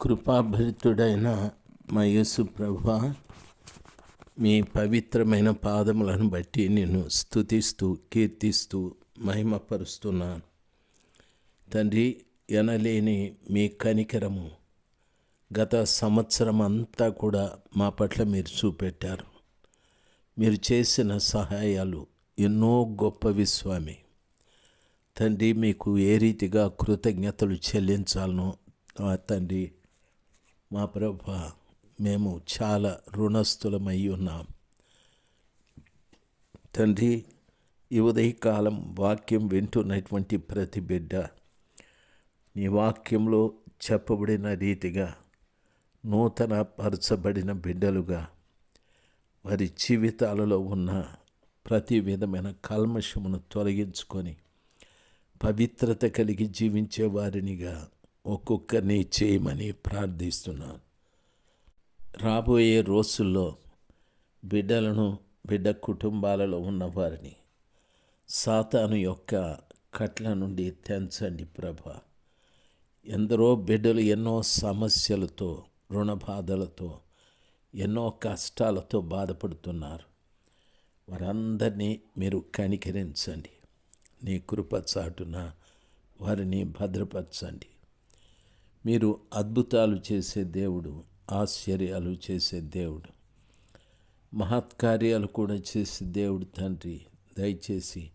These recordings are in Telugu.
కృపాభరితుడైన మా ప్రభా మీ పవిత్రమైన పాదములను బట్టి నేను స్థుతిస్తూ కీర్తిస్తూ మహిమపరుస్తున్నాను. తండ్రి ఎనలేని మీ కనికరము గత సంవత్సరం అంతా కూడా మా పట్ల మీరు చూపెట్టారు. మీరు చేసిన సహాయాలు ఎన్నో గొప్పవి స్వామి. తండ్రి మీకు ఏ రీతిగా కృతజ్ఞతలు చెల్లించాలనో తండ్రి మా ప్రభ మేము చాలా రుణస్థులమై ఉన్నాం. తండ్రి ఈ ఉదయకాలం వాక్యం వింటున్నటువంటి ప్రతి బిడ్డ నీ వాక్యంలో చెప్పబడిన రీతిగా నూతన పరచబడిన బిడ్డలుగా వారి జీవితాలలో ఉన్న ప్రతి విధమైన కల్మషమును తొలగించుకొని పవిత్రత కలిగి జీవించే వారినిగా ఒక్కొక్కరిని చేయమని ప్రార్థిస్తున్నాను. రాబోయే రోజుల్లో బిడ్డలను బిడ్డ కుటుంబాలలో ఉన్నవారిని సాతాను యొక్క కట్ల నుండి తెంచండి ప్రభ. ఎందరో బిడ్డలు ఎన్నో సమస్యలతో రుణ బాధలతో ఎన్నో కష్టాలతో బాధపడుతున్నారు. వారందరినీ మీరు కనికరించండి. నీ కృప చాటున వారిని భద్రపరచండి. మీరు అద్భుతాలు చేసే దేవుడు ఆశ్చర్యాలు చేసే దేవుడు. మహత్కార్యాలు కూడా చేసే దేవుడు తండ్రి. దయచేసి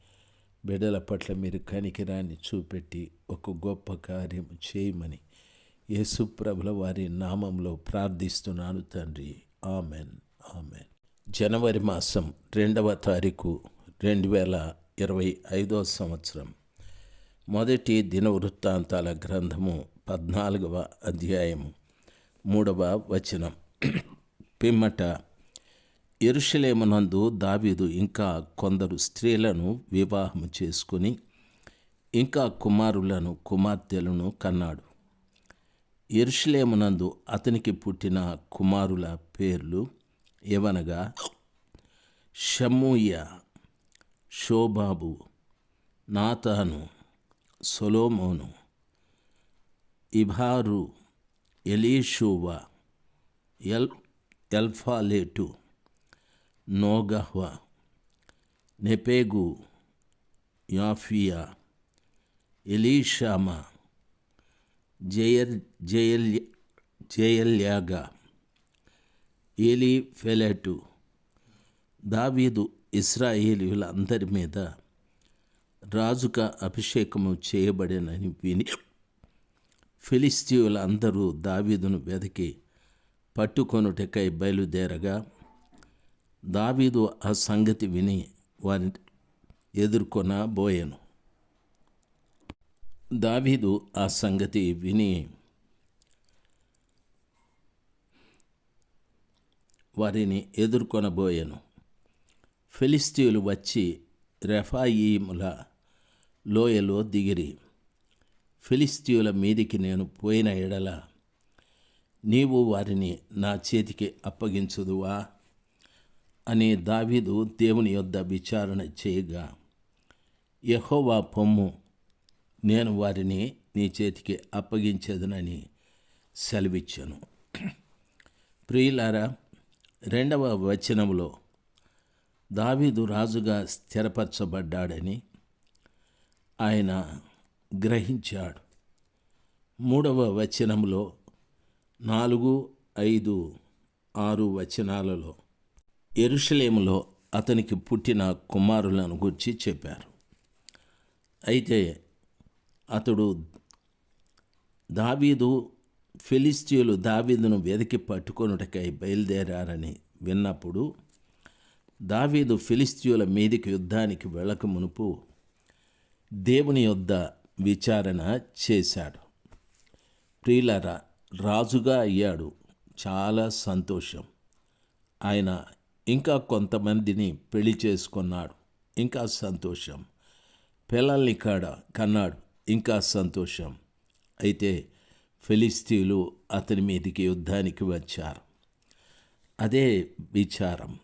బిడ్డల పట్ల మీరు కనికిరాన్ని చూపెట్టి ఒక గొప్ప కార్యం చేయమని యేసుప్రభుల వారి నామంలో ప్రార్థిస్తున్నాను తండ్రి. ఆమెన్. ఆమెన్. జనవరి మాసం రెండవ తారీఖు రెండు వేల ఇరవై ఐదో సంవత్సరం. మొదటి దినవృత్తాంతాల గ్రంథము పద్నాలుగవ అధ్యాయము మూడవ వచనం. పిమ్మట ఎరుషలేమునందు దావీదు ఇంకా కొందరు స్త్రీలను వివాహం చేసుకుని ఇంకా కుమారులను కుమార్తెలను కన్నాడు. ఎరుషలేమునందు అతనికి పుట్టిన కుమారుల పేర్లు ఏవనగా Shammua Shobab Nathan Solomon Ibhar Elishua L Eliphelet Nogah Nepheg Japhia Elishama జయల్ జయల్ జయల్యాగా ఏలి ఫెలెటు దావీదు ఇస్రాయేలీయులందరి మీద రాజుగా అభిషేకము చేయబడినని విని ఫిలిస్తీయులందరూ దావీదును వెతికి పట్టుకొనుటకై బయలుదేరగా దావీదు ఆ సంగతి విని వారిని ఎదుర్కొన బోయెను. దావీదు ఆ సంగతి విని వారిని ఎదుర్కొనబోయెను ఫిలిస్తీయులు వచ్చి రెఫాయిముల లోయలో దిగిరి. ఫిలిస్తీయుల మీదికి నేను పోయిన ఎడల నీవు వారిని నా చేతికి అప్పగించుదువా అని దావీదు దేవుని యొద్ద విచారణ చేయగా యహోవా పొమ్ము నేను వారిని నీ చేతికి అప్పగించేదనని సెలవిచ్చాను. ప్రియులారా రెండవ వచనంలో దావీదు రాజుగా స్థిరపరచబడ్డాడని ఆయన గ్రహించాడు. మూడవ వచనంలో నాలుగు ఐదు ఆరు వచనాలలో ఎరుషలేములో అతనికి పుట్టిన కుమారులను గురించి చెప్పారు. అయితే అతడు దావీదు ఫిలిస్తీయులు దావీదును వెతికి పట్టుకొనుటకై బయలుదేరారని విన్నప్పుడు దావీదు ఫిలిస్తీయుల మీదికి యుద్ధానికి వెళ్ళక మునుపు దేవుని యొద్ద విచారణ చేశాడు. ప్రియులరా రాజుగా అయ్యాడు. చాలా సంతోషం. ఆయన ఇంకా కొంతమందిని పెళ్ళి చేసుకున్నాడు. ఇంకా సంతోషం. పిల్లల్ని కాడ కన్నాడు. ఇంకా సంతోషం. అయితే ఫిలిస్తీన్లు అతని మీదకి యుద్ధానికి వచ్చారు. అదే విచారం.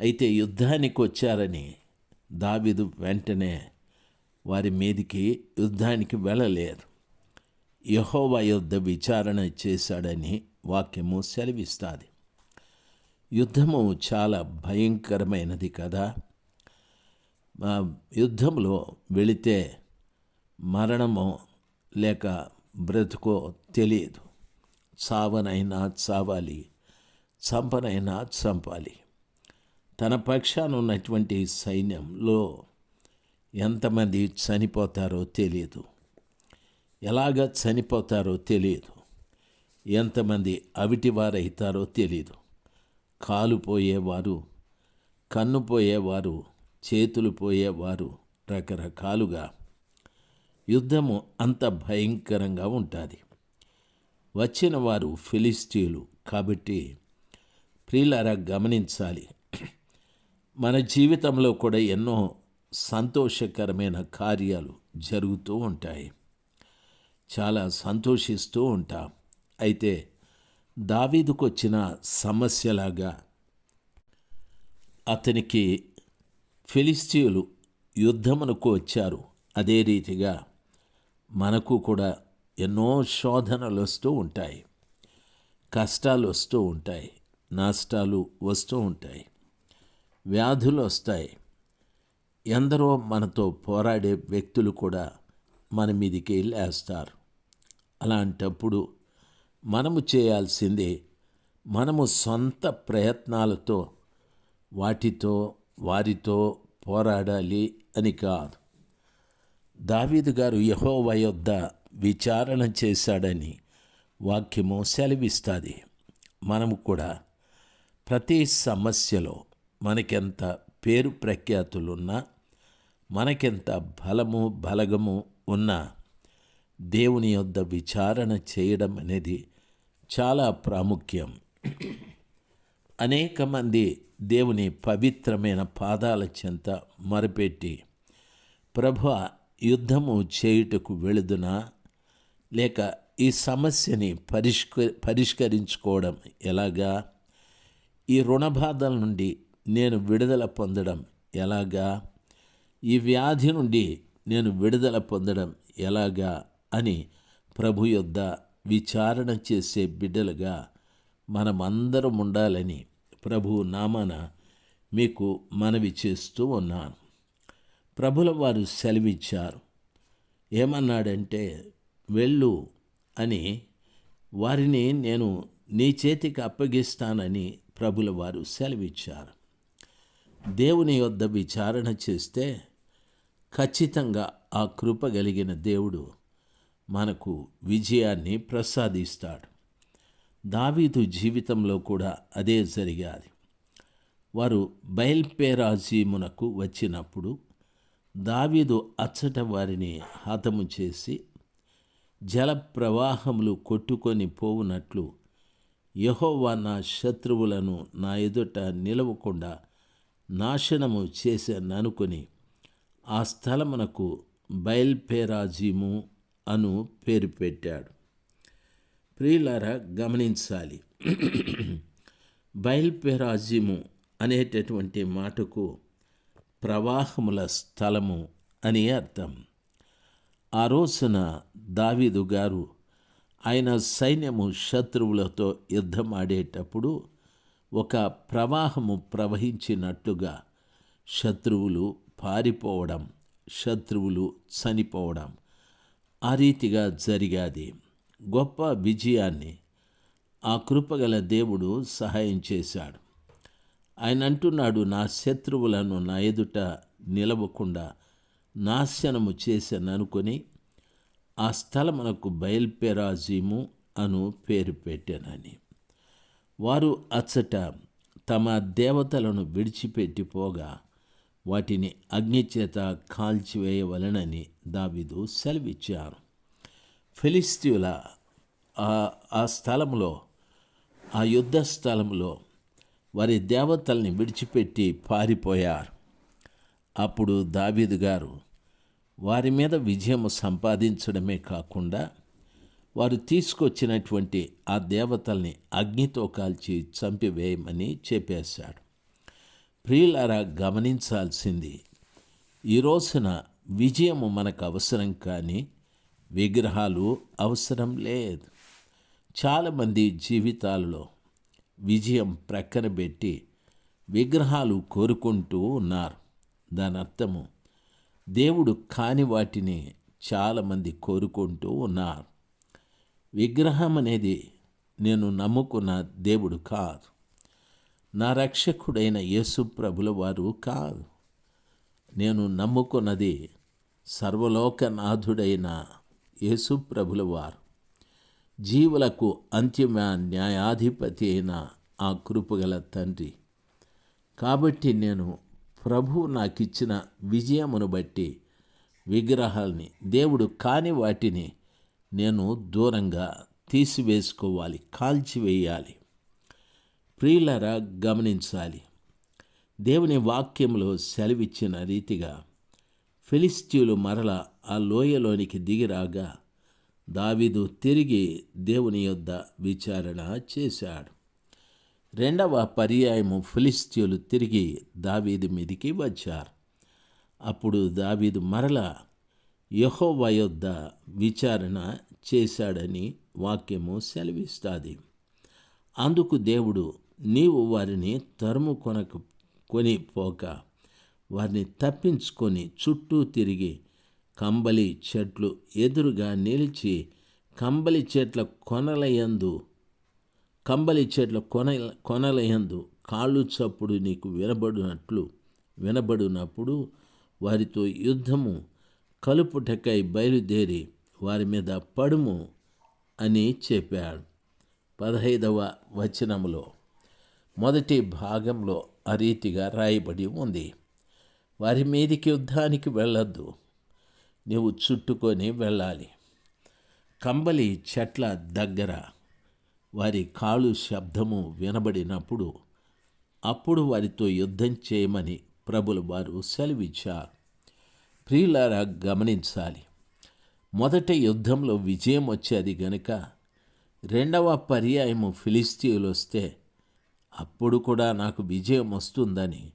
అయితే యుద్ధానికి వచ్చారని దావిదు వెంటనే వారి మీదికి యుద్ధానికి వెళ్ళలేదు. యహోవా యుద్ధ విచారణ చేశాడని వాక్యము సెలవిస్తుంది. యుద్ధము చాలా భయంకరమైనది కదా. యుద్ధంలో వెళితే మరణమో లేక బ్రతుకో తెలియదు. చావనైనా చావాలి చంపనైనా చంపాలి. తన పక్షాన ఉన్నటువంటి సైన్యంలో ఎంతమంది చనిపోతారో తెలియదు. ఎలాగ చనిపోతారో తెలియదు. ఎంతమంది అవిటివారైతారో తెలియదు. కాలు పోయేవారు కన్ను పోయేవారు చేతులు పోయేవారు రకరకాలుగా. యుద్ధము అంత భయంకరంగా ఉంటుంది. వచ్చిన వారు ఫిలిస్టీలు కాబట్టి ప్రియులారా గమనించాలి. మన జీవితంలో కూడా ఎన్నో సంతోషకరమైన కార్యాలు జరుగుతూ ఉంటాయి. చాలా సంతోషిస్తూ ఉంటాం. అయితే దావీదుకొచ్చిన సమస్యలాగా అతనికి ఫిలిస్తీయులు యుద్ధమునకు వచ్చారు. అదే రీతిగా మనకు కూడా ఎన్నో శోధనలు వస్తూ ఉంటాయి. కష్టాలు వస్తూ ఉంటాయి. నష్టాలు వస్తూ ఉంటాయి. వ్యాధులు వస్తాయి. ఎందరో మనతో పోరాడే వ్యక్తులు కూడా మన మీదికి లేస్తారు అలాంటప్పుడు మనము చేయాల్సిందే మనము సొంత ప్రయత్నాలతో వాటితో వారితో పోరాడాలి అని కాదు. దావీదు గారు యహోవ యొద్ద విచారణ చేశాడని వాక్యము సెలవిస్తుంది. మనము కూడా ప్రతి సమస్యలో మనకెంత పేరు ప్రఖ్యాతులున్నా మనకెంత బలము బలగము ఉన్నా దేవుని యొద్ద విచారణ చేయడం అనేది చాలా ప్రాముఖ్యం. అనేక మంది దేవుని పవిత్రమైన పాదాల చెంత మరపెట్టి ప్రభు యుద్ధము చేయుటకు వెళుదునా? లేక ఈ సమస్యని పరిష్క పరిష్కరించుకోవడం ఎలాగా? ఈ రుణబాధల నుండి నేను విడుదల పొందడం ఎలాగా? ఈ వ్యాధి నుండి నేను విడుదల పొందడం ఎలాగా అని ప్రభు యొద్ద విచారణ చేసే బిడ్డలుగా మనమందరం ఉండాలని ప్రభు నామాన మీకు మనవి చేస్తూ ఉన్నాను. ప్రభుల వారు సెలవిచ్చారు. ఏమన్నాడంటే వెళ్ళు అని వారిని నేను నీ చేతికి అప్పగిస్తానని ప్రభుల వారు సెలవిచ్చారు. దేవుని యొద్ద విచారణ చేస్తే ఖచ్చితంగా ఆ కృప కలిగిన దేవుడు మనకు విజయాన్ని ప్రసాదిస్తాడు. దావీదు జీవితంలో కూడా అదే జరిగాది. వారు బయల్పేరాజీమునకు వచ్చినప్పుడు దావీదు అచ్చట వారిని హతము చేసి జల ప్రవాహములు కొట్టుకొని పోవునట్లు యహోవా నా శత్రువులను నా ఎదుట నిలవకుండా నాశనము చేశాననుకొని ఆ స్థలమునకు బయల్పేరాజీము అను పేరు పెట్టాడు. ప్రియులారా గమనించాలి. బయల్పేరాజీము అనేటటువంటి మాటకు ప్రవాహముల స్థలము అని అర్థం. ఆ రోజున దావీదు గారు ఆయన సైన్యము శత్రువులతో యుద్ధం ఆడేటప్పుడు ఒక ప్రవాహము ప్రవహించినట్లుగా శత్రువులు పారిపోవడం శత్రువులు చనిపోవడం ఆ రీతిగా జరిగాది. గొప్ప విజయాన్ని ఆ కృపగల దేవుడు సహాయం చేశాడు. ఆయన అంటున్నాడు నా శత్రువులను నా ఎదుట నిలవకుండా నాశనము చేశాననుకొని ఆ స్థలమునకు బయల్పెరాజీము అను పేరు పెట్టానని. వారు అచ్చట తమ దేవతలను విడిచిపెట్టిపోగా వాటిని అగ్నిచేత కాల్చివేయవలనని దావిదు సెలవిచ్చారు. ఫిలిస్తీయుల ఆ స్థలంలో ఆ యుద్ధ స్థలంలో వారి దేవతల్ని విడిచిపెట్టి పారిపోయారు. అప్పుడు దావీదు గారు వారి మీద విజయం సంపాదించడమే కాకుండా వారు తీసుకొచ్చినటువంటి ఆ దేవతల్ని అగ్నితో కాల్చి చంపివేయమని చెప్పేశాడు. ప్రియులారా గమనించాల్సింది ఈ రోజున విజయము మనకు అవసరం కానీ విగ్రహాలు అవసరం లేదు. చాలామంది జీవితాలలో విజయం ప్రక్కన పెట్టి విగ్రహాలు కోరుకుంటూ ఉన్నారు. దాని అర్థము దేవుడు కాని వాటిని చాలామంది కోరుకుంటూ ఉన్నారు. విగ్రహం అనేది నేను నమ్ముకున్న దేవుడు కాదు. నా రక్షకుడైన యేసు ప్రభుల వారు కాదు. నేను నమ్ముకున్నది సర్వలోకనాథుడైన యేసు ప్రభుల వారు. జీవులకు అంతిమ న్యాయాధిపతి అయిన ఆ కృపగల తండ్రి. కాబట్టి నేను ప్రభు నాకిచ్చిన విజయమును బట్టి విగ్రహాల్ని దేవుడు కాని వాటిని నేను దూరంగా తీసివేసుకోవాలి కాల్చివేయాలి. ప్రియులరా గమనించాలి. దేవుని వాక్యంలో సెలవిచ్చిన రీతిగా ఫిలిస్తీయులు మరల ఆ లోయలోనికి దిగిరాగా దావీదు తిరిగి దేవుని యొద్ద విచారణ చేశాడు. రెండవ పర్యాయము ఫిలిస్తీయులు తిరిగి దావీదు మీదికి వచ్చారు. అప్పుడు దావీదు మరల యహోవ యొద్ద విచారణ చేశాడని వాక్యము సెలవిస్తుంది. అందుకు దేవుడు నీవు వారిని తరుము కొనకు కొని పోక వారిని తప్పించుకొని చుట్టూ తిరిగి కంబలి చెట్లు ఎదురుగా నిలిచి కంబలి చెట్ల కొనలయందు కంబలి చెట్ల కొన కొనలయందు కాళ్ళు చప్పుడు నీకు వినబడినట్లు వినబడినప్పుడు వారితో యుద్ధము కలుపుటకై బయలుదేరి వారి మీద పడుము అని చెప్పాడు. పదహైదవ వచనములో మొదటి భాగంలో ఆ రీతిగా రాయబడి ఉంది. వారి మీదికి యుద్ధానికి వెళ్ళొద్దు. నీవు చుట్టుకొని వెళ్ళాలి. కంబలి చెట్ల దగ్గర వారి కాళ్ళు శబ్దము వినబడినప్పుడు అప్పుడు వారితో యుద్ధం చేయమని ప్రభులు వారు సెలవిచ్చారు. ప్రియులారా గమనించాలి. మొదట యుద్ధంలో విజయం వచ్చేది గనుక రెండవ పర్యాయము ఫిలిస్తీయులు వస్తే అప్పుడు కూడా నాకు విజయం వస్తుందని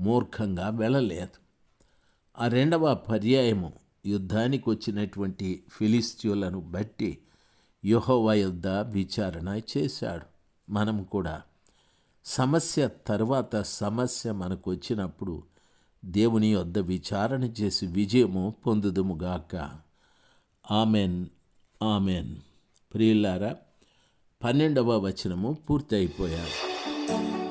మూర్ఖంగా వెళ్ళలేదు. ఆ రెండవ పర్యాయము యుద్ధానికి వచ్చినటువంటి ఫిలిస్తీన్లను బట్టి యుహోవ యుద్ధ విచారణ చేశాడు. మనం కూడా సమస్య తర్వాత సమస్య మనకు వచ్చినప్పుడు దేవుని యొద్ద విచారణ చేసి విజయము పొందుదుముగాక ఆమెన్. ఆమెన్. ప్రియులారా పన్నెండవ వచనము పూర్తయిపోయారు Thank you.